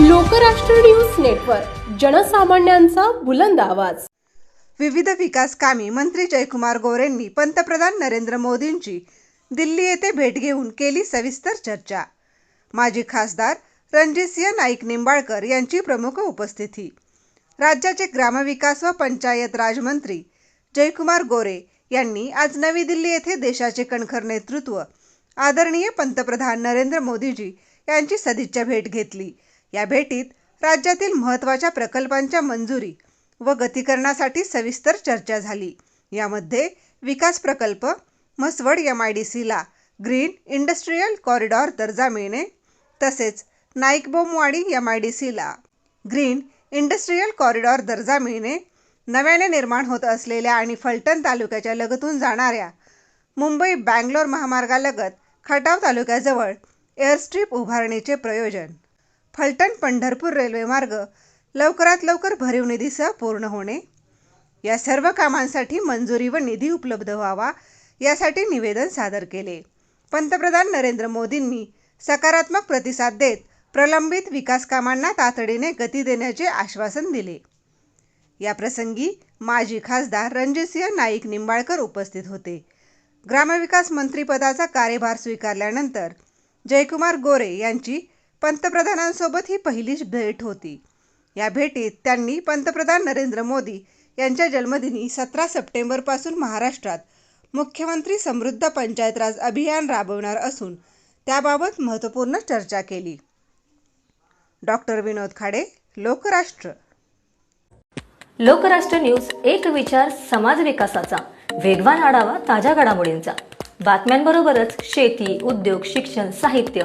Lokrashtra news network जनसामान्यांचा बुलंद आवाज. विविध विकास कामे मंत्री जयकुमार गोरेंनी पंतप्रधान नरेंद्र मोदींची दिल्ली येथे भेट घेऊन केली सविस्तर चर्चा. माजी खासदार रणजितसिंह नाईक निंबाळकर यांची प्रमुख उपस्थिती. राज्याचे ग्रामविकास व पंचायत राजमंत्री जयकुमार गोरे यांनी आज नवी दिल्ली येथे देशाचे कणखर नेतृत्व आदरणीय पंतप्रधान नरेंद्र मोदीजी यांची सदिच्छा भेट घेतली. या भेटीत राज्यातील महत्त्वाच्या प्रकल्पांच्या मंजुरी व गतीकरणासाठी सविस्तर चर्चा झाली. यामध्ये विकास प्रकल्प म्हसवड एम आय डी सीला ग्रीन इंडस्ट्रीयल कॉरिडॉर दर्जा मिळणे तसेच नाईकबोमवाडी एम आय डी सीला ग्रीन इंडस्ट्रीयल कॉरिडॉर दर्जा मिळणे नव्याने निर्माण होत असलेल्या आणि फलटण तालुक्याच्या लगतून जाणाऱ्या मुंबई बँगलोर महामार्गालगत खटाव तालुक्याजवळ एअरस्ट्रीप उभारणीचे प्रयोजन फलटण पंढरपूर रेल्वे मार्ग लवकरात लवकर भरीव निधीसह पूर्ण होणे. या सर्व कामांसाठी मंजुरी व निधी उपलब्ध व्हावा यासाठी निवेदन सादर केले. पंतप्रधान नरेंद्र मोदींनी सकारात्मक प्रतिसाद देत प्रलंबित विकास कामांना तातडीने गती देण्याचे आश्वासन दिले. या प्रसंगी माजी खासदार रणजितसिंह नाईक निंबाळकर उपस्थित होते. ग्रामविकास मंत्रीपदाचा कार्यभार स्वीकारल्यानंतर जयकुमार गोरे यांची पंतप्रधानांसोबत ही पहिलीच भेट होती. या भेटीत त्यांनी पंतप्रधान नरेंद्र मोदी यांच्या जन्मदिनी सतरा सप्टेंबरपासून महाराष्ट्रात मुख्यमंत्री समृद्ध पंचायत राज अभियान राबवणार असून त्याबाबत महत्त्वपूर्ण चर्चा केली. डॉक्टर विनोद खाडे लोकराष्ट्र. लोकराष्ट्र न्यूज एक विचार समाज विकासाचा. वेगवान आढावा ताज्या घडामोडींचा. बातम्यांबरोबरच शेती उद्योग शिक्षण साहित्य